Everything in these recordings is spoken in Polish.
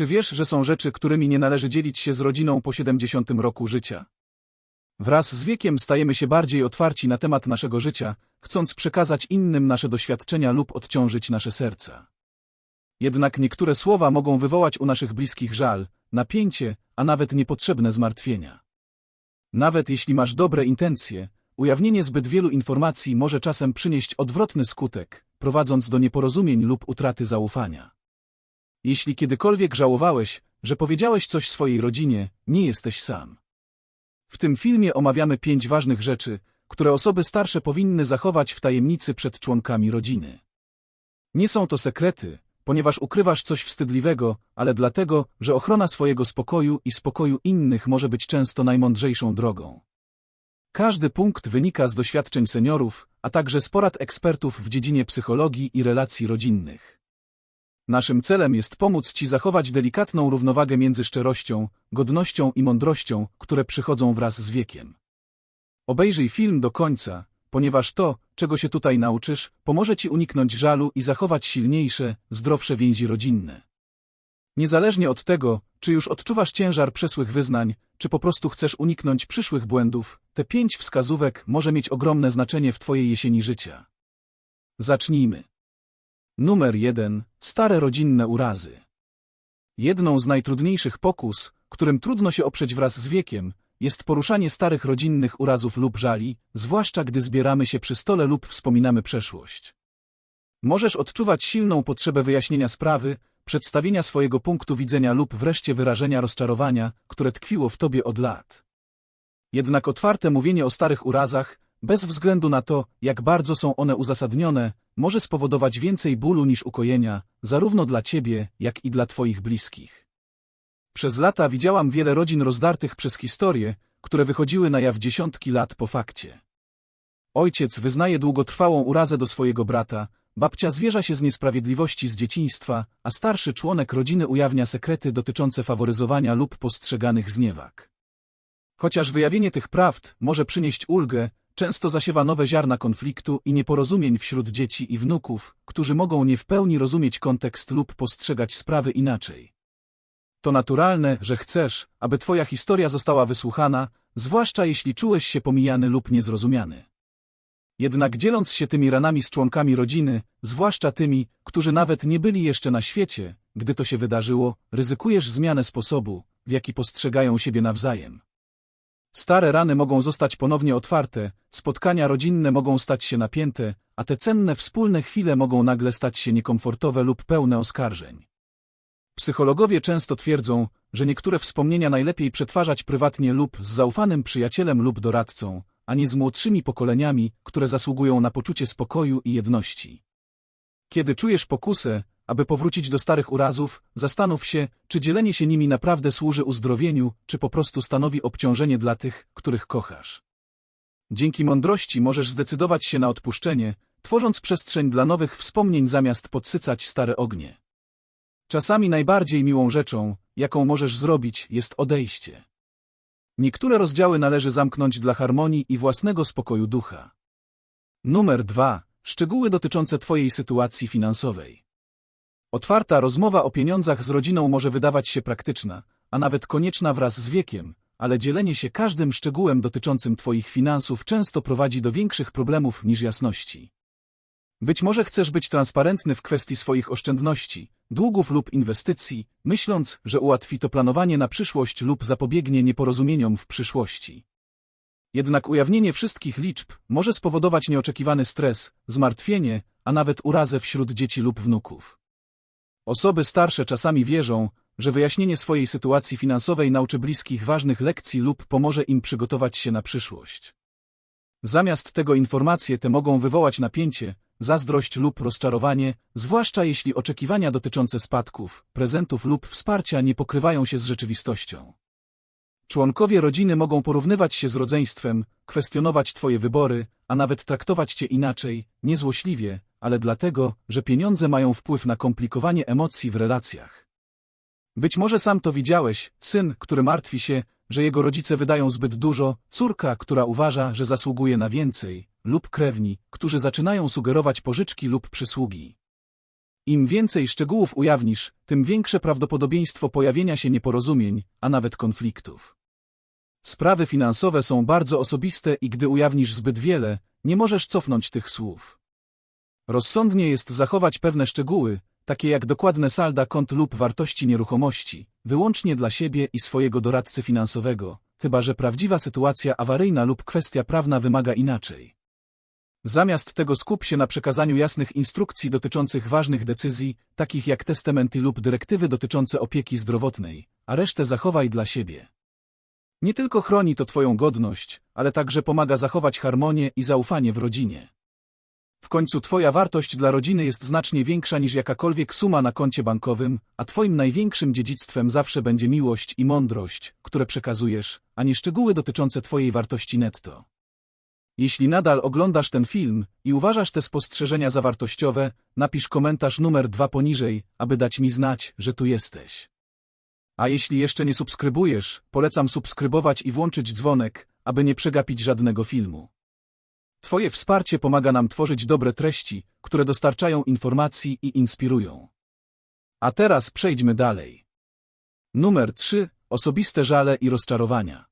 Czy wiesz, że są rzeczy, którymi nie należy dzielić się z rodziną po 70 roku życia? Wraz z wiekiem stajemy się bardziej otwarci na temat naszego życia, chcąc przekazać innym nasze doświadczenia lub odciążyć nasze serca. Jednak niektóre słowa mogą wywołać u naszych bliskich żal, napięcie, a nawet niepotrzebne zmartwienia. Nawet jeśli masz dobre intencje, ujawnienie zbyt wielu informacji może czasem przynieść odwrotny skutek, prowadząc do nieporozumień lub utraty zaufania. Jeśli kiedykolwiek żałowałeś, że powiedziałeś coś swojej rodzinie, nie jesteś sam. W tym filmie omawiamy pięć ważnych rzeczy, które osoby starsze powinny zachować w tajemnicy przed członkami rodziny. Nie są to sekrety, ponieważ ukrywasz coś wstydliwego, ale dlatego, że ochrona swojego spokoju i spokoju innych może być często najmądrzejszą drogą. Każdy punkt wynika z doświadczeń seniorów, a także z porad ekspertów w dziedzinie psychologii i relacji rodzinnych. Naszym celem jest pomóc Ci zachować delikatną równowagę między szczerością, godnością i mądrością, które przychodzą wraz z wiekiem. Obejrzyj film do końca, ponieważ to, czego się tutaj nauczysz, pomoże Ci uniknąć żalu i zachować silniejsze, zdrowsze więzi rodzinne. Niezależnie od tego, czy już odczuwasz ciężar przesłych wyznań, czy po prostu chcesz uniknąć przyszłych błędów, te pięć wskazówek może mieć ogromne znaczenie w Twojej jesieni życia. Zacznijmy. Numer jeden. Stare rodzinne urazy. Jedną z najtrudniejszych pokus, którym trudno się oprzeć wraz z wiekiem, jest poruszanie starych rodzinnych urazów lub żali, zwłaszcza gdy zbieramy się przy stole lub wspominamy przeszłość. Możesz odczuwać silną potrzebę wyjaśnienia sprawy, przedstawienia swojego punktu widzenia lub wreszcie wyrażenia rozczarowania, które tkwiło w tobie od lat. Jednak otwarte mówienie o starych urazach, bez względu na to, jak bardzo są one uzasadnione, może spowodować więcej bólu niż ukojenia, zarówno dla ciebie, jak i dla twoich bliskich. Przez lata widziałam wiele rodzin rozdartych przez historię, które wychodziły na jaw dziesiątki lat po fakcie. Ojciec wyznaje długotrwałą urazę do swojego brata, babcia zwierza się z niesprawiedliwości z dzieciństwa, a starszy członek rodziny ujawnia sekrety dotyczące faworyzowania lub postrzeganych zniewag. Chociaż wyjawienie tych prawd może przynieść ulgę, często zasiewa nowe ziarna konfliktu i nieporozumień wśród dzieci i wnuków, którzy mogą nie w pełni rozumieć kontekst lub postrzegać sprawy inaczej. To naturalne, że chcesz, aby twoja historia została wysłuchana, zwłaszcza jeśli czułeś się pomijany lub niezrozumiany. Jednak dzieląc się tymi ranami z członkami rodziny, zwłaszcza tymi, którzy nawet nie byli jeszcze na świecie, gdy to się wydarzyło, ryzykujesz zmianę sposobu, w jaki postrzegają siebie nawzajem. Stare rany mogą zostać ponownie otwarte, spotkania rodzinne mogą stać się napięte, a te cenne wspólne chwile mogą nagle stać się niekomfortowe lub pełne oskarżeń. Psychologowie często twierdzą, że niektóre wspomnienia najlepiej przetwarzać prywatnie lub z zaufanym przyjacielem lub doradcą, a nie z młodszymi pokoleniami, które zasługują na poczucie spokoju i jedności. Kiedy czujesz pokusę, aby powrócić do starych urazów, zastanów się, czy dzielenie się nimi naprawdę służy uzdrowieniu, czy po prostu stanowi obciążenie dla tych, których kochasz. Dzięki mądrości możesz zdecydować się na odpuszczenie, tworząc przestrzeń dla nowych wspomnień zamiast podsycać stare ognie. Czasami najbardziej miłą rzeczą, jaką możesz zrobić, jest odejście. Niektóre rozdziały należy zamknąć dla harmonii i własnego spokoju ducha. Numer dwa. Szczegóły dotyczące Twojej sytuacji finansowej. Otwarta rozmowa o pieniądzach z rodziną może wydawać się praktyczna, a nawet konieczna wraz z wiekiem, ale dzielenie się każdym szczegółem dotyczącym Twoich finansów często prowadzi do większych problemów niż jasności. Być może chcesz być transparentny w kwestii swoich oszczędności, długów lub inwestycji, myśląc, że ułatwi to planowanie na przyszłość lub zapobiegnie nieporozumieniom w przyszłości. Jednak ujawnienie wszystkich liczb może spowodować nieoczekiwany stres, zmartwienie, a nawet urazę wśród dzieci lub wnuków. Osoby starsze czasami wierzą, że wyjaśnienie swojej sytuacji finansowej nauczy bliskich ważnych lekcji lub pomoże im przygotować się na przyszłość. Zamiast tego informacje te mogą wywołać napięcie, zazdrość lub rozczarowanie, zwłaszcza jeśli oczekiwania dotyczące spadków, prezentów lub wsparcia nie pokrywają się z rzeczywistością. Członkowie rodziny mogą porównywać się z rodzeństwem, kwestionować Twoje wybory, a nawet traktować Cię inaczej, niezłośliwie, ale dlatego, że pieniądze mają wpływ na komplikowanie emocji w relacjach. Być może sam to widziałeś, syn, który martwi się, że jego rodzice wydają zbyt dużo, córka, która uważa, że zasługuje na więcej, lub krewni, którzy zaczynają sugerować pożyczki lub przysługi. Im więcej szczegółów ujawnisz, tym większe prawdopodobieństwo pojawienia się nieporozumień, a nawet konfliktów. Sprawy finansowe są bardzo osobiste i gdy ujawnisz zbyt wiele, nie możesz cofnąć tych słów. Rozsądnie jest zachować pewne szczegóły, takie jak dokładne salda kont lub wartości nieruchomości, wyłącznie dla siebie i swojego doradcy finansowego, chyba że prawdziwa sytuacja awaryjna lub kwestia prawna wymaga inaczej. Zamiast tego skup się na przekazaniu jasnych instrukcji dotyczących ważnych decyzji, takich jak testamenty lub dyrektywy dotyczące opieki zdrowotnej, a resztę zachowaj dla siebie. Nie tylko chroni to Twoją godność, ale także pomaga zachować harmonię i zaufanie w rodzinie. W końcu Twoja wartość dla rodziny jest znacznie większa niż jakakolwiek suma na koncie bankowym, a Twoim największym dziedzictwem zawsze będzie miłość i mądrość, które przekazujesz, a nie szczegóły dotyczące Twojej wartości netto. Jeśli nadal oglądasz ten film i uważasz te spostrzeżenia za wartościowe, napisz komentarz numer dwa poniżej, aby dać mi znać, że tu jesteś. A jeśli jeszcze nie subskrybujesz, polecam subskrybować i włączyć dzwonek, aby nie przegapić żadnego filmu. Twoje wsparcie pomaga nam tworzyć dobre treści, które dostarczają informacji i inspirują. A teraz przejdźmy dalej. Numer 3. Osobiste żale i rozczarowania.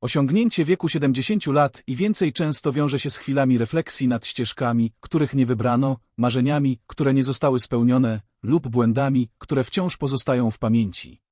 Osiągnięcie wieku 70 lat i więcej często wiąże się z chwilami refleksji nad ścieżkami, których nie wybrano, marzeniami, które nie zostały spełnione, lub błędami, które wciąż pozostają w pamięci.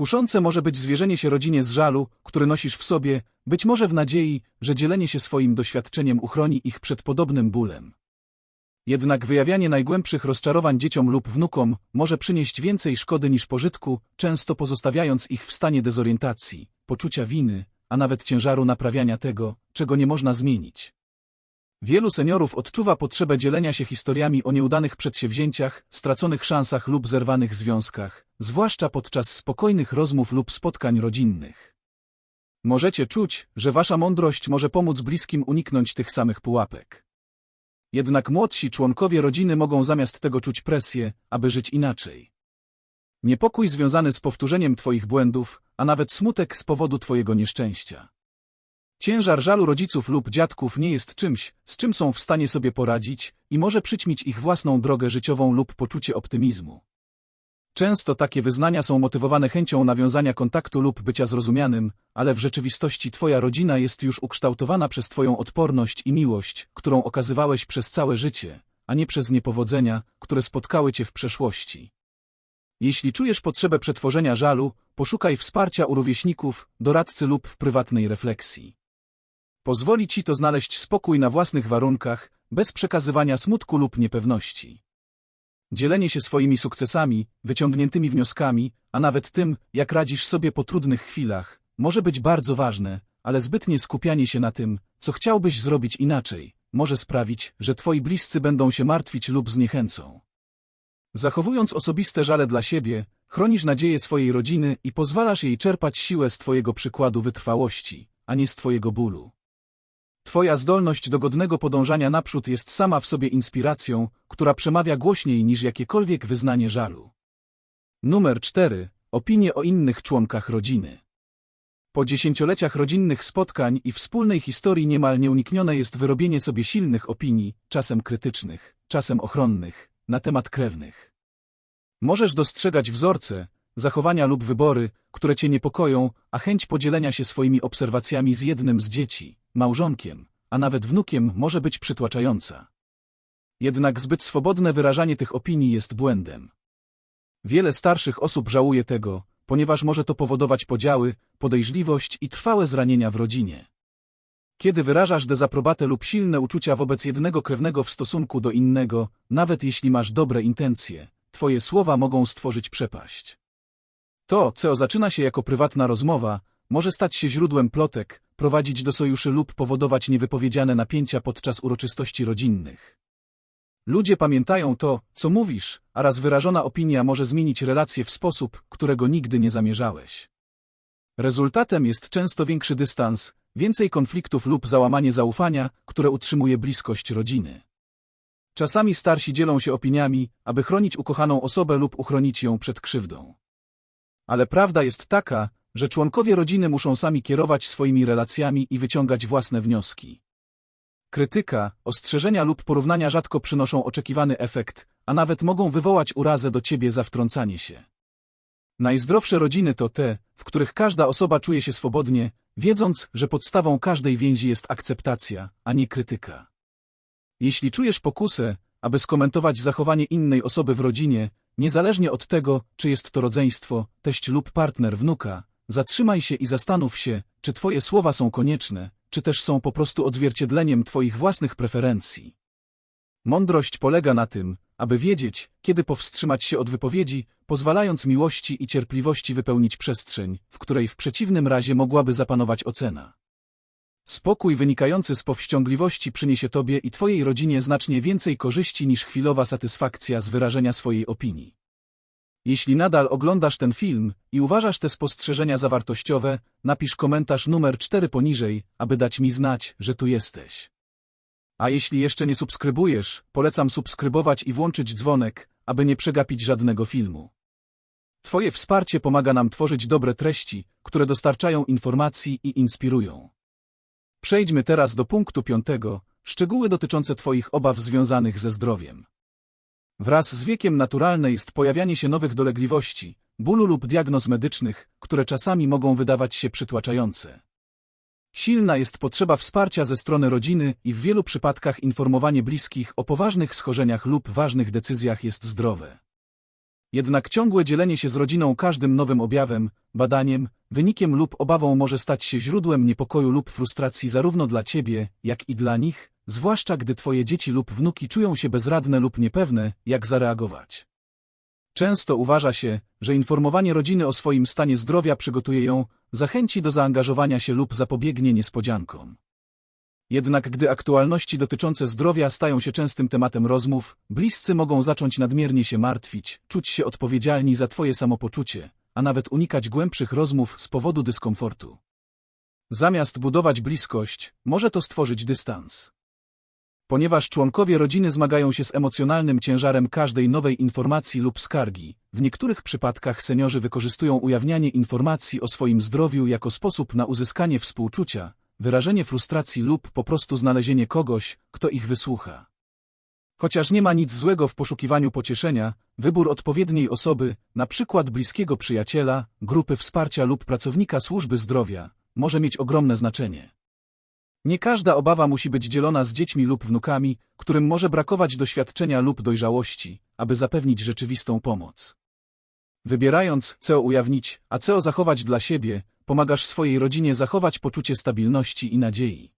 Kuszące może być zwierzenie się rodzinie z żalu, który nosisz w sobie, być może w nadziei, że dzielenie się swoim doświadczeniem uchroni ich przed podobnym bólem. Jednak wyjawianie najgłębszych rozczarowań dzieciom lub wnukom może przynieść więcej szkody niż pożytku, często pozostawiając ich w stanie dezorientacji, poczucia winy, a nawet ciężaru naprawiania tego, czego nie można zmienić. Wielu seniorów odczuwa potrzebę dzielenia się historiami o nieudanych przedsięwzięciach, straconych szansach lub zerwanych związkach, zwłaszcza podczas spokojnych rozmów lub spotkań rodzinnych. Możecie czuć, że wasza mądrość może pomóc bliskim uniknąć tych samych pułapek. Jednak młodsi członkowie rodziny mogą zamiast tego czuć presję, aby żyć inaczej. Niepokój związany z powtórzeniem twoich błędów, a nawet smutek z powodu twojego nieszczęścia. Ciężar żalu rodziców lub dziadków nie jest czymś, z czym są w stanie sobie poradzić i może przyćmić ich własną drogę życiową lub poczucie optymizmu. Często takie wyznania są motywowane chęcią nawiązania kontaktu lub bycia zrozumianym, ale w rzeczywistości twoja rodzina jest już ukształtowana przez twoją odporność i miłość, którą okazywałeś przez całe życie, a nie przez niepowodzenia, które spotkały cię w przeszłości. Jeśli czujesz potrzebę przetworzenia żalu, poszukaj wsparcia u rówieśników, doradcy lub w prywatnej refleksji. Pozwoli ci to znaleźć spokój na własnych warunkach, bez przekazywania smutku lub niepewności. Dzielenie się swoimi sukcesami, wyciągniętymi wnioskami, a nawet tym, jak radzisz sobie po trudnych chwilach, może być bardzo ważne, ale zbytnie skupianie się na tym, co chciałbyś zrobić inaczej, może sprawić, że twoi bliscy będą się martwić lub zniechęcą. Zachowując osobiste żale dla siebie, chronisz nadzieję swojej rodziny i pozwalasz jej czerpać siłę z twojego przykładu wytrwałości, a nie z twojego bólu. Twoja zdolność do godnego podążania naprzód jest sama w sobie inspiracją, która przemawia głośniej niż jakiekolwiek wyznanie żalu. Numer 4. Opinie o innych członkach rodziny. Po dziesięcioleciach rodzinnych spotkań i wspólnej historii niemal nieuniknione jest wyrobienie sobie silnych opinii, czasem krytycznych, czasem ochronnych, na temat krewnych. Możesz dostrzegać wzorce, zachowania lub wybory, które cię niepokoją, a chęć podzielenia się swoimi obserwacjami z jednym z dzieci, małżonkiem, a nawet wnukiem może być przytłaczająca. Jednak zbyt swobodne wyrażanie tych opinii jest błędem. Wiele starszych osób żałuje tego, ponieważ może to powodować podziały, podejrzliwość i trwałe zranienia w rodzinie. Kiedy wyrażasz dezaprobatę lub silne uczucia wobec jednego krewnego w stosunku do innego, nawet jeśli masz dobre intencje, twoje słowa mogą stworzyć przepaść. To, co zaczyna się jako prywatna rozmowa, może stać się źródłem plotek, prowadzić do sojuszy lub powodować niewypowiedziane napięcia podczas uroczystości rodzinnych. Ludzie pamiętają to, co mówisz, a raz wyrażona opinia może zmienić relacje w sposób, którego nigdy nie zamierzałeś. Rezultatem jest często większy dystans, więcej konfliktów lub załamanie zaufania, które utrzymuje bliskość rodziny. Czasami starsi dzielą się opiniami, aby chronić ukochaną osobę lub uchronić ją przed krzywdą. Ale prawda jest taka, że członkowie rodziny muszą sami kierować swoimi relacjami i wyciągać własne wnioski. Krytyka, ostrzeżenia lub porównania rzadko przynoszą oczekiwany efekt, a nawet mogą wywołać urazę do ciebie za wtrącanie się. Najzdrowsze rodziny to te, w których każda osoba czuje się swobodnie, wiedząc, że podstawą każdej więzi jest akceptacja, a nie krytyka. Jeśli czujesz pokusę, aby skomentować zachowanie innej osoby w rodzinie, niezależnie od tego, czy jest to rodzeństwo, teść lub partner wnuka, zatrzymaj się i zastanów się, czy twoje słowa są konieczne, czy też są po prostu odzwierciedleniem twoich własnych preferencji. Mądrość polega na tym, aby wiedzieć, kiedy powstrzymać się od wypowiedzi, pozwalając miłości i cierpliwości wypełnić przestrzeń, w której w przeciwnym razie mogłaby zapanować ocena. Spokój wynikający z powściągliwości przyniesie Tobie i Twojej rodzinie znacznie więcej korzyści niż chwilowa satysfakcja z wyrażenia swojej opinii. Jeśli nadal oglądasz ten film i uważasz te spostrzeżenia za wartościowe, napisz komentarz numer 4 poniżej, aby dać mi znać, że tu jesteś. A jeśli jeszcze nie subskrybujesz, polecam subskrybować i włączyć dzwonek, aby nie przegapić żadnego filmu. Twoje wsparcie pomaga nam tworzyć dobre treści, które dostarczają informacji i inspirują. Przejdźmy teraz do punktu piątego, szczegóły dotyczące Twoich obaw związanych ze zdrowiem. Wraz z wiekiem naturalne jest pojawianie się nowych dolegliwości, bólu lub diagnoz medycznych, które czasami mogą wydawać się przytłaczające. Silna jest potrzeba wsparcia ze strony rodziny i w wielu przypadkach informowanie bliskich o poważnych schorzeniach lub ważnych decyzjach jest zdrowe. Jednak ciągłe dzielenie się z rodziną każdym nowym objawem, badaniem, wynikiem lub obawą może stać się źródłem niepokoju lub frustracji zarówno dla ciebie, jak i dla nich, zwłaszcza gdy twoje dzieci lub wnuki czują się bezradne lub niepewne, jak zareagować. Często uważa się, że informowanie rodziny o swoim stanie zdrowia przygotuje ją, zachęci do zaangażowania się lub zapobiegnie niespodziankom. Jednak gdy aktualności dotyczące zdrowia stają się częstym tematem rozmów, bliscy mogą zacząć nadmiernie się martwić, czuć się odpowiedzialni za twoje samopoczucie, a nawet unikać głębszych rozmów z powodu dyskomfortu. Zamiast budować bliskość, może to stworzyć dystans. Ponieważ członkowie rodziny zmagają się z emocjonalnym ciężarem każdej nowej informacji lub skargi, w niektórych przypadkach seniorzy wykorzystują ujawnianie informacji o swoim zdrowiu jako sposób na uzyskanie współczucia, wyrażenie frustracji lub po prostu znalezienie kogoś, kto ich wysłucha. Chociaż nie ma nic złego w poszukiwaniu pocieszenia, wybór odpowiedniej osoby, przykład bliskiego przyjaciela, grupy wsparcia lub pracownika służby zdrowia, może mieć ogromne znaczenie. Nie każda obawa musi być dzielona z dziećmi lub wnukami, którym może brakować doświadczenia lub dojrzałości, aby zapewnić rzeczywistą pomoc. Wybierając, co ujawnić, a co zachować dla siebie, pomagasz swojej rodzinie zachować poczucie stabilności i nadziei.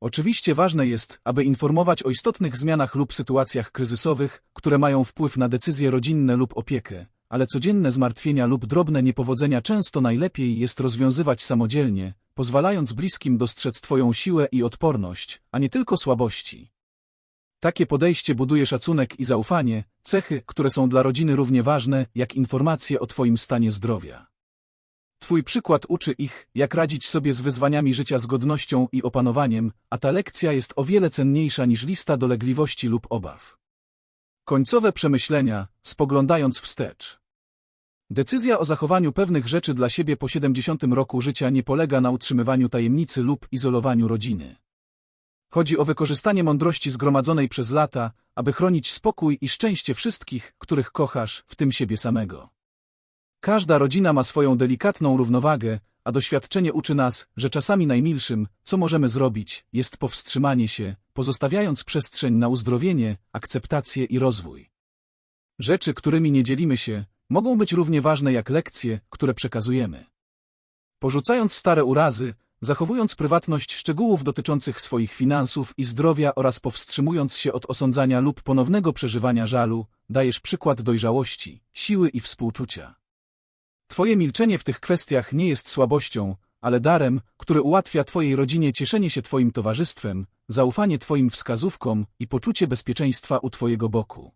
Oczywiście ważne jest, aby informować o istotnych zmianach lub sytuacjach kryzysowych, które mają wpływ na decyzje rodzinne lub opiekę, ale codzienne zmartwienia lub drobne niepowodzenia często najlepiej jest rozwiązywać samodzielnie, pozwalając bliskim dostrzec Twoją siłę i odporność, a nie tylko słabości. Takie podejście buduje szacunek i zaufanie, cechy, które są dla rodziny równie ważne, jak informacje o Twoim stanie zdrowia. Twój przykład uczy ich, jak radzić sobie z wyzwaniami życia z godnością i opanowaniem, a ta lekcja jest o wiele cenniejsza niż lista dolegliwości lub obaw. Końcowe przemyślenia, spoglądając wstecz. Decyzja o zachowaniu pewnych rzeczy dla siebie po 70 roku życia nie polega na utrzymywaniu tajemnicy lub izolowaniu rodziny. Chodzi o wykorzystanie mądrości zgromadzonej przez lata, aby chronić spokój i szczęście wszystkich, których kochasz, w tym siebie samego. Każda rodzina ma swoją delikatną równowagę, a doświadczenie uczy nas, że czasami najmilszym, co możemy zrobić, jest powstrzymanie się, pozostawiając przestrzeń na uzdrowienie, akceptację i rozwój. Rzeczy, którymi nie dzielimy się, mogą być równie ważne jak lekcje, które przekazujemy. Porzucając stare urazy, zachowując prywatność szczegółów dotyczących swoich finansów i zdrowia oraz powstrzymując się od osądzania lub ponownego przeżywania żalu, dajesz przykład dojrzałości, siły i współczucia. Twoje milczenie w tych kwestiach nie jest słabością, ale darem, który ułatwia Twojej rodzinie cieszenie się Twoim towarzystwem, zaufanie Twoim wskazówkom i poczucie bezpieczeństwa u Twojego boku.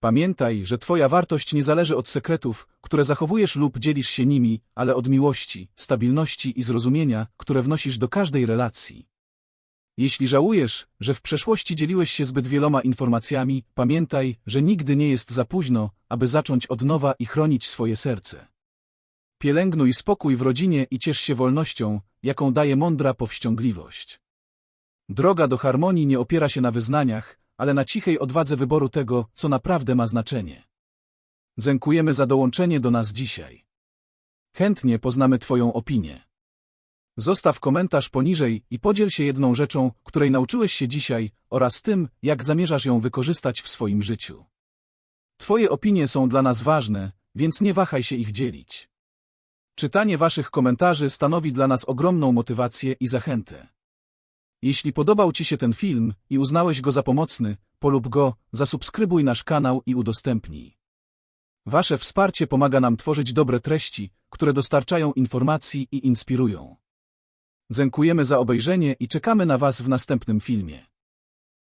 Pamiętaj, że Twoja wartość nie zależy od sekretów, które zachowujesz lub dzielisz się nimi, ale od miłości, stabilności i zrozumienia, które wnosisz do każdej relacji. Jeśli żałujesz, że w przeszłości dzieliłeś się zbyt wieloma informacjami, pamiętaj, że nigdy nie jest za późno, aby zacząć od nowa i chronić swoje serce. Pielęgnuj spokój w rodzinie i ciesz się wolnością, jaką daje mądra powściągliwość. Droga do harmonii nie opiera się na wyznaniach, ale na cichej odwadze wyboru tego, co naprawdę ma znaczenie. Dziękujemy za dołączenie do nas dzisiaj. Chętnie poznamy Twoją opinię. Zostaw komentarz poniżej i podziel się jedną rzeczą, której nauczyłeś się dzisiaj, oraz tym, jak zamierzasz ją wykorzystać w swoim życiu. Twoje opinie są dla nas ważne, więc nie wahaj się ich dzielić. Czytanie Waszych komentarzy stanowi dla nas ogromną motywację i zachętę. Jeśli podobał Ci się ten film i uznałeś go za pomocny, polub go, zasubskrybuj nasz kanał i udostępnij. Wasze wsparcie pomaga nam tworzyć dobre treści, które dostarczają informacji i inspirują. Dziękujemy za obejrzenie i czekamy na Was w następnym filmie.